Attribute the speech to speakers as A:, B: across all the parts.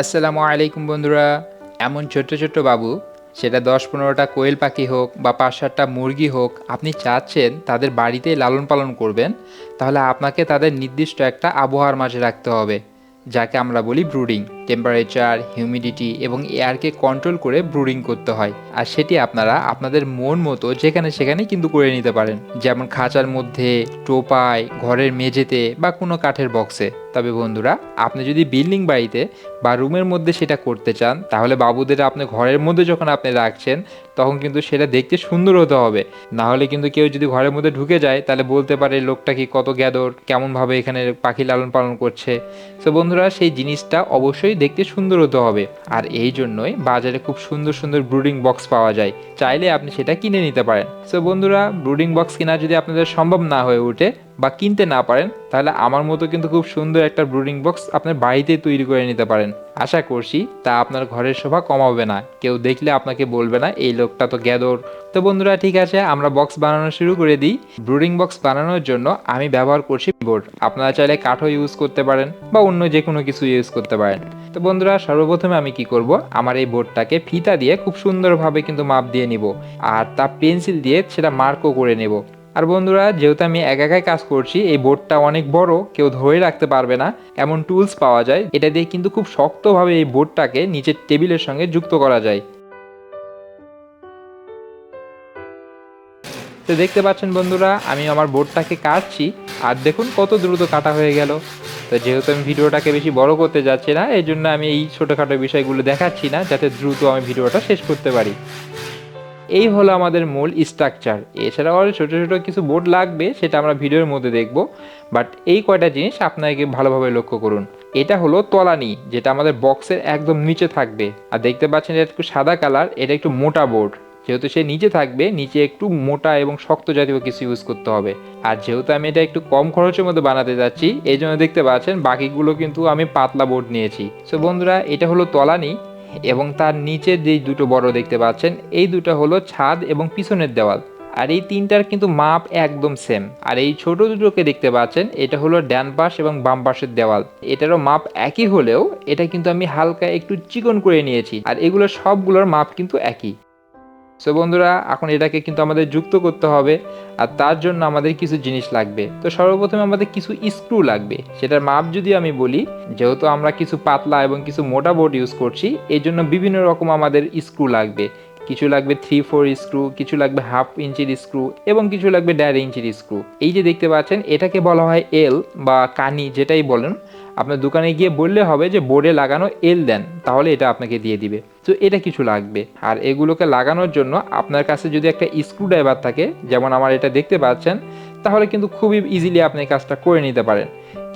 A: আসসালামু আলাইকুম বন্ধুরা। এমন ছোট্ট ছোট্ট বাবু, সেটা দশ পনেরোটা কোয়েল পাখি হোক বা পাঁচ সাতটা মুরগি হোক, আপনি চাচ্ছেন তাদের বাড়িতে লালন পালন করবেন, তাহলে আপনাকে তাদের নির্দিষ্ট একটা আবহাওয়ার মাঝে রাখতে হবে, যাকে আমরা বলি ব্রুডিং। টেম্পারেচার হিউমিডিটি এবং এয়ারকে কন্ট্রোল করে ব্রুডিং করতে হয়। আর সেটি আপনারা আপনাদের মন মতো যেখানে সেখানে কিন্তু করে নিতে পারেন। যেমন খাঁচার মধ্যে, টোপায়, ঘরের মেঝেতে বা কোনো কাঠের বক্সে তবে বন্ধুরা, আপনি যদি বিল্ডিং বাড়িতে বা রুমের মধ্যে সেটা করতে চান, তাহলে বাবুদের আপনি ঘরের মধ্যে যখন আপনি রাখছেন, তখন কিন্তু সেটা দেখতে সুন্দর হতে হবে। না হলে কিন্তু কেউ যদি ঘরের মধ্যে ঢুকে যায়, তাহলে বলতে পারে, লোকটা কি কত গ্যাদর কেমনভাবে এখানে পাখি লালন পালন করছে? তো বন্ধুরা, সেই জিনিসটা অবশ্যই দেখতে সুন্দর হতে হবে। আর এই জন্যই বাজারে খুব সুন্দর সুন্দর ব্রুডিং বক্স পাওয়া যায়। চাইলে আপনি সেটা কিনে নিতে পারেন। সো বন্ধুরা ব্রুডিং বক্স কেনা যদি আপনাদের সম্ভব না হয়ে ওঠে বা কিনতে না পারেন, তাহলে আমার মতো কিন্তু খুব সুন্দর একটা ব্রুডিং বক্স আপনার বাড়িতে তৈরি করে নিতে পারেন। আশা করছি তা আপনার ঘরের শোভা কমাবে না। কেউ দেখলে আপনাকে বলবে না, এই লোকটা তো গ্যাদর। তো বন্ধুরা, ঠিক আছে, আমরা বক্স বানানো শুরু করে দিই। ব্রুডিং বক্স বানানোর জন্য আমি ব্যবহার করছি বোর্ড। আপনারা চাইলে কাঠও ইউজ করতে পারেন বা অন্য যে কোনো কিছু ইউজ করতে পারেন। তো বন্ধুরা, সর্বপ্রথমে আমি কি করব? আমার এই বোর্ডটাকে ফিতা দিয়ে খুব সুন্দরভাবে কিন্তু মাপ দিয়ে নিব। আর তা পেন্সিল দিয়ে সেটা মার্কও করে নেব। আর বন্ধুরা, যেহেতু আমি একা একাই কাজ করছি, এই বোর্ডটা অনেক বড়, কেউ ধরে রাখতে পারবে না। এমন টুলস পাওয়া যায়, এটা দিয়ে কিন্তু খুব শক্তভাবে এই বোর্ডটাকে নিচের টেবিলের সঙ্গে যুক্ত করা যায়। তো দেখতে পাচ্ছেন বন্ধুরা, আমি আমার বোর্ডটাকে কাটছি, আর দেখুন কত দ্রুত কাটা হয়ে গেল। তো যেহেতু আমি ভিডিওটাকে বেশি বড় করতে যাচ্ছি না, এই জন্য আমি এই ছোটোখাটো বিষয়গুলো দেখাচ্ছি না, যাতে দ্রুত আমি ভিডিওটা শেষ করতে পারি। এই হলো আমাদের মূল স্ট্রাকচার এছাড়াও আরও ছোটো ছোটো কিছু বোর্ড লাগবে, সেটা আমরা ভিডিওর মধ্যে দেখব। বাট এই কয়টা জিনিস আপনাকে ভালোভাবে লক্ষ্য করুন। এটা হলো তলানি, যেটা আমাদের বক্সের একদম নিচে থাকবে। আর দেখতে পাচ্ছেন এটা একটু সাদা কালার এটা একটু মোটা বোর্ড যেহেতু সে নিচে থাকবে, নিচে একটু মোটা এবং শক্ত জাতীয় কিছু ইউজ করতে হবে। আর যেহেতু আমি এটা একটু কম খরচের মধ্যে বানাতে যাচ্ছি, এই জন্য দেখতে পাচ্ছেন বাকিগুলো কিন্তু আমি পাতলা বোর্ড নিয়েছি। সো বন্ধুরা, এটা হলো তলানি। এবং তার নিচে যেই দুটো বড় দেখতে পাচ্ছেন, এই দুটো হলো ছাদ এবং পিছনের দেওয়াল। আর এই তিনটার কিন্তু মাপ একদম সেম আর এই ছোট দুটোকে দেখতে পাচ্ছেন, এটা হলো ড্যান পাশ এবং বাম পাশের দেওয়াল। এটারও মাপ একই হলেও, এটা কিন্তু আমি হালকা একটু চিকন করে নিয়েছি। আর এগুলো সবগুলোর মাপ কিন্তু একই। সো বন্ধুরা, এখন এটাকে কিন্তু আমাদের যুক্ত করতে হবে আর তার জন্য আমাদের কিছু জিনিস লাগবে। তো সর্বপ্রথমে আমাদের কিছু স্ক্রু লাগবে। সেটার মাপ যদি আমি বলি, যেহেতু আমরা কিছু পাতলা এবং কিছু মোটা বোর্ড ইউজ করছি এই জন্য বিভিন্ন রকম আমাদের স্ক্রু লাগবে। কিছু লাগবে থ্রি ফোর স্ক্রু, কিছু লাগবে হাফ ইঞ্চির স্ক্রু এবং কিছু লাগবে দেড় ইঞ্চির স্ক্রু। এই যে দেখতে পাচ্ছেন, এটাকে বলা হয় এল বা কানি যেটাই বলেন। আপনার দোকানে গিয়ে বললে হবে যে বোর্ডে লাগানো এল দেন, তাহলে এটা আপনাকে দিয়ে দিবে। তো এটা কিছু লাগবে। আর এগুলোকে লাগানোর জন্য আপনার কাছে যদি একটা স্ক্রু ড্রাইভার থাকে, যেমন আমার এটা দেখতে পাচ্ছেন, তাহলে কিন্তু খুবই ইজিলি আপনি কাজটা করে নিতে পারেন।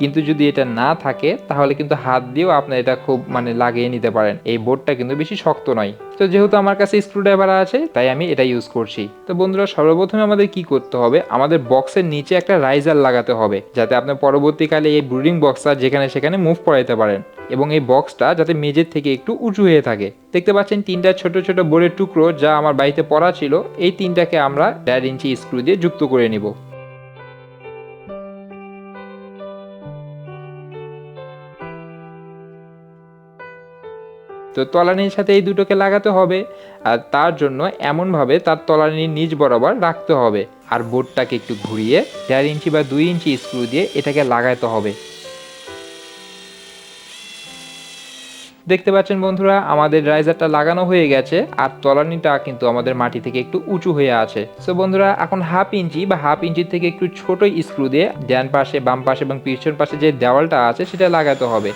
A: কিন্তু যদি এটা না থাকে, তাহলে কিন্তু হাত দিয়েও আপনি এটা খুব মানে লাগিয়ে নিতে পারেন। এই বোর্ডটা কিন্তু বেশি শক্ত নয়। তো যেহেতু আমার কাছে স্ক্রুড্রাইভার আছে, তাই আমি এটা ইউজ করছি। তো বন্ধুরা, সর্বপ্রথমে আমাদের কি করতে হবে? আমাদের বক্সের নিচে একটা রাইজার লাগাতে হবে, যাতে আপনি পরবর্তীকালে এই ব্রুডিং বক্সটা যেখানে সেখানে মুভ করাইতে পারেন এবং এই বক্সটা যাতে মেঝের থেকে একটু উঁচু হয়ে থাকে। দেখতে পাচ্ছেন তিনটা ছোট ছোট বোর্ডের টুকরো যা আমার বাড়িতে পড়া ছিল, এই তিনটাকে আমরা দেড় ইঞ্চি স্ক্রু দিয়ে যুক্ত করে নিব। তো তলানির সাথে এই দুটোকে লাগাতে হবে আর তার জন্য এমনভাবে তার তলানির নিচ বরাবর রাখতে হবে আর বোর্ডটাকে একটু ঘুরিয়ে দেড় ইঞ্চি বা দুই ইঞ্চি স্ক্রু দিয়ে এটাকে লাগাতে হবে। দেখতে পাচ্ছেন বন্ধুরা, আমাদের রাইজারটা লাগানো হয়ে গেছে আর তলানিটা কিন্তু আমাদের মাটি থেকে একটু উঁচু হয়ে আছে। সো বন্ধুরা, এখন হাফ ইঞ্চি বা হাফ ইঞ্চির থেকে একটু ছোট স্ক্রু দিয়ে ডান পাশে, বাম পাশে এবং পিছন পাশে যে দেওয়ালটা আছে সেটা লাগাতে হবে।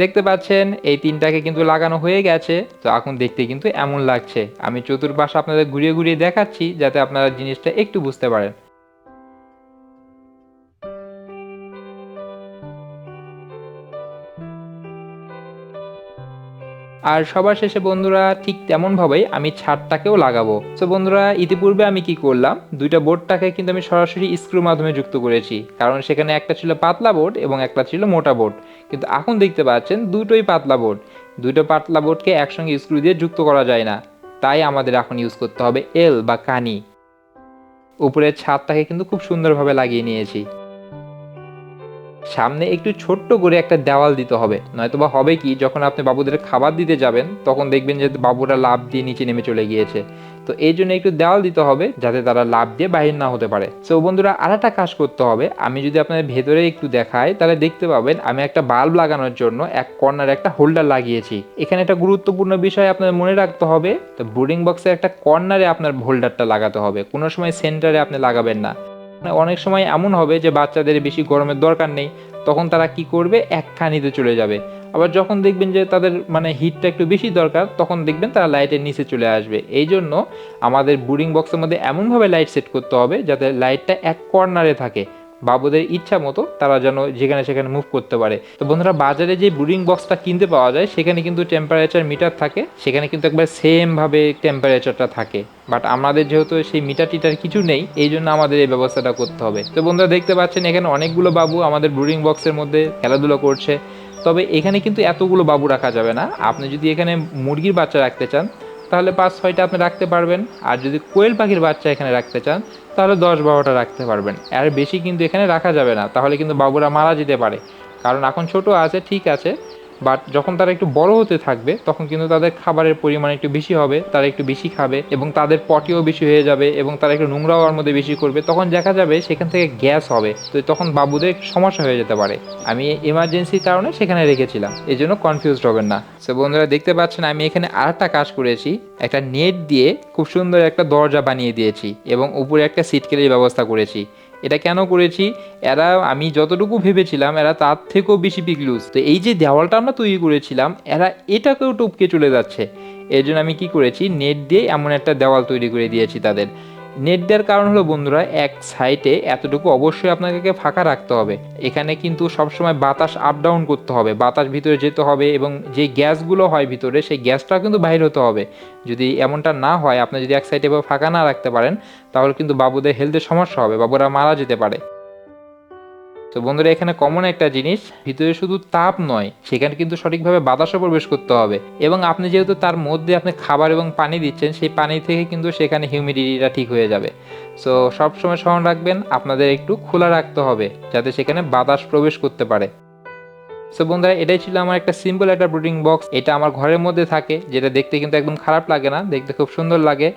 A: দেখতে পাচ্ছেন, এই তিনটাকে কিন্তু লাগানো হয়ে গেছে। তো এখন দেখতে কিন্তু এমন লাগছে। আমি চতুর্পাশ আপনাদের ঘুরিয়ে ঘুরিয়ে দেখাচ্ছি, যাতে আপনারা জিনিসটা একটু বুঝতে পারেন। আর সবার শেষে বন্ধুরা ঠিক তেমনভাবেই আমি ছাদটাকেও লাগাবো। তো বন্ধুরা, ইতিপূর্বে আমি কি করলাম? দুইটা বোর্ডটাকে কিন্তু আমি সরাসরি স্ক্রু মাধ্যমে যুক্ত করেছি। কারণ সেখানে একটা ছিল পাতলা বোর্ড এবং একটা ছিল মোটা বোর্ড। কিন্তু এখন দেখতে পাচ্ছেন, দুটোই পাতলা বোর্ড। দুটো পাতলা বোর্ডকে একসঙ্গে স্ক্রু দিয়ে যুক্ত করা যায় না। তাই আমাদের এখন ইউজ করতে হবে এল বা কানি। উপরের ছাদটাকে কিন্তু খুব সুন্দরভাবে লাগিয়ে নিয়েছি। সামনে একটু ছোট্ট করে একটা দেওয়াল দিতে হবে। নয়তোবা হবে কি, যখন আপনি বাবুদের খাবার দিতে যাবেন, তখন দেখবেন যে বাবুরা লাভ দিয়ে নিচে নেমে চলে গিয়েছে। তো এই জন্য একটু দেওয়াল দিতে হবে, যাতে তারা লাভ দিয়ে বাহির না হতে পারে। তো বন্ধুরা আর একটা কাজ করতে হবে। আমি যদি আপনাদের ভেতরে একটু দেখাই, তাহলে দেখতে পাবেন আমি একটা বাল্ব লাগানোর জন্য এক কর্নারে একটা হোল্ডার লাগিয়েছি। এখানে একটা গুরুত্বপূর্ণ বিষয় আপনাদের মনে রাখতে হবে, তো ব্রুডিং বক্সের একটা কর্নারে আপনার হোল্ডারটা লাগাতে হবে। কোনো সময় সেন্টারে আপনি লাগাবেন না। অনেক সময় এমন হবে যে বাচ্চাদের বেশি গরমের দরকার নেই, তখন তারা কি করবে? একখানিতে চলে যাবে। আবার যখন দেখবেন যে তাদের মানে হিটটা একটু বেশি দরকার, তখন দেখবেন তারা লাইটের নিচে চলে আসবে। এই জন্য আমাদের বুডিং বক্সের মধ্যে এমনভাবে লাইট সেট করতে হবে যাতে লাইটটা এক কর্নারে থাকে। বাবুদের ইচ্ছা মতো তারা যেন যেখানে সেখানে মুভ করতে পারে। তো বন্ধুরা, বাজারে যে ব্রুডিং বক্সটা কিনতে পাওয়া যায়, সেখানে কিন্তু টেম্পারেচার মিটার থাকে। সেখানে কিন্তু একবার সেমভাবে টেম্পারেচারটা থাকে। বাট আমাদের যেহেতু সেই মিটার টিটার কিছু নেই, এই জন্য আমাদের এই ব্যবস্থাটা করতে হবে। তো বন্ধুরা, দেখতে পাচ্ছেন এখানে অনেকগুলো বাবু আমাদের ব্রুডিং বক্সের মধ্যে খেলাধুলো করছে। তবে এখানে কিন্তু এতগুলো বাবু রাখা যাবে না। আপনি যদি এখানে মুরগির বাচ্চা রাখতে চান তাহলে পাঁচ ছয়টা আপনি রাখতে পারবেন। আর যদি কোয়েল পাখির বাচ্চা এখানে রাখতে চান, তাহলে দশ বারোটা রাখতে পারবেন। আর বেশি কিন্তু এখানে রাখা যাবে না, তাহলে কিন্তু বাবুরা মারা যেতে পারে। কারণ এখন ছোট আছে, ঠিক আছে। বাট যখন তারা একটু বড় হতে থাকবে, তখন কিন্তু তাদের খাবারের পরিমাণ একটু বেশি হবে, তারা একটু বেশি খাবে এবং তাদের পটিও বেশি হয়ে যাবে এবং তারা একটু নোংরা হওয়ার মধ্যে বেশি করবে। তখন দেখা যাবে সেখান থেকে গ্যাস হবে। তো তখন বাবুদের সমস্যা হয়ে যেতে পারে। আমি এমার্জেন্সির কারণে সেখানে রেখেছিলাম। এই জন্য কনফিউজড হবেন না। সো বন্ধুরা, দেখতে পাচ্ছেন আমি এখানে আর একটা কাজ করেছি। একটা নেট দিয়ে খুব সুন্দর একটা দরজা বানিয়ে দিয়েছি এবং উপরে একটা সিটকেলের ব্যবস্থা করেছি। এটা কেন করেছি? এরা, আমি যতটুকু ভেবেছিলাম, এরা তার থেকেও বেশি পিকলুজ। তো এই যে দেওয়ালটা আমরা তৈরি করেছিলাম, এরা এটাকেও টপকে চলে যাচ্ছে। এর জন্য আমি কি করেছি? নেট দিয়ে এমন একটা দেওয়াল তৈরি করে দিয়েছি তাদের। নেট দেওয়ার কারণ হলো বন্ধুরা, এক সাইডে এতটুকু অবশ্যই আপনাকে ফাঁকা রাখতে হবে। এখানে কিন্তু সবসময় বাতাস আপ ডাউন করতে হবে, বাতাস ভিতরে যেতে হবে এবং যে গ্যাসগুলো হয় ভিতরে, সেই গ্যাসটাও কিন্তু বাইর হতে হবে। যদি এমনটা না হয়, আপনি যদি এক সাইডে ফাঁকা না রাখতে পারেন, তাহলে কিন্তু বাবুদের হেলথের সমস্যা হবে, বাবুরা মারা যেতে পারে। তো বন্ধুরা, এখানে কমন একটা জিনিস, ভিতরে শুধু তাপ নয়, সেখানে কিন্তু সঠিকভাবে বাতাসও প্রবেশ করতে হবে। এবং আপনি যেহেতু তার মধ্যে আপনি খাবার এবং পানি দিচ্ছেন, সেই পানি থেকে কিন্তু সেখানে হিউমিডিটিটা ঠিক হয়ে যাবে। সো সবসময় স্মরণ রাখবেন, আপনাদের একটু খোলা রাখতে হবে, যাতে সেখানে বাতাস প্রবেশ করতে পারে। সো বন্ধুরা, এটাই ছিল আমার একটা সিম্পল একটা ব্রুডিং বক্স এটা আমার ঘরের মধ্যে থাকে, যেটা দেখতে কিন্তু একদম খারাপ লাগে না, দেখতে খুব সুন্দর লাগে।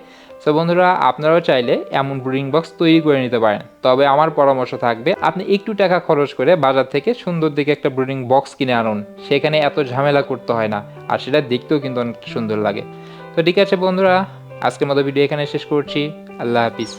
A: সো বন্ধুরা, আপনারাও চাইলে এমন ব্রুডিং বক্স তৈরি করে নিতে পারেন। তবে আমার পরামর্শ থাকবে, আপনি একটু টাকা খরচ করে বাজার থেকে সুন্দর দিকে একটা ব্রুডিং বক্স কিনে আনুন। সেখানে এত ঝামেলা করতে হয় না, আর সেটা দেখতেও কিন্তু অনেক সুন্দর লাগে। তো ঠিক আছে বন্ধুরা, আজকের মতো ভিডিও এখানে শেষ করছি। আল্লাহ হাফিজ।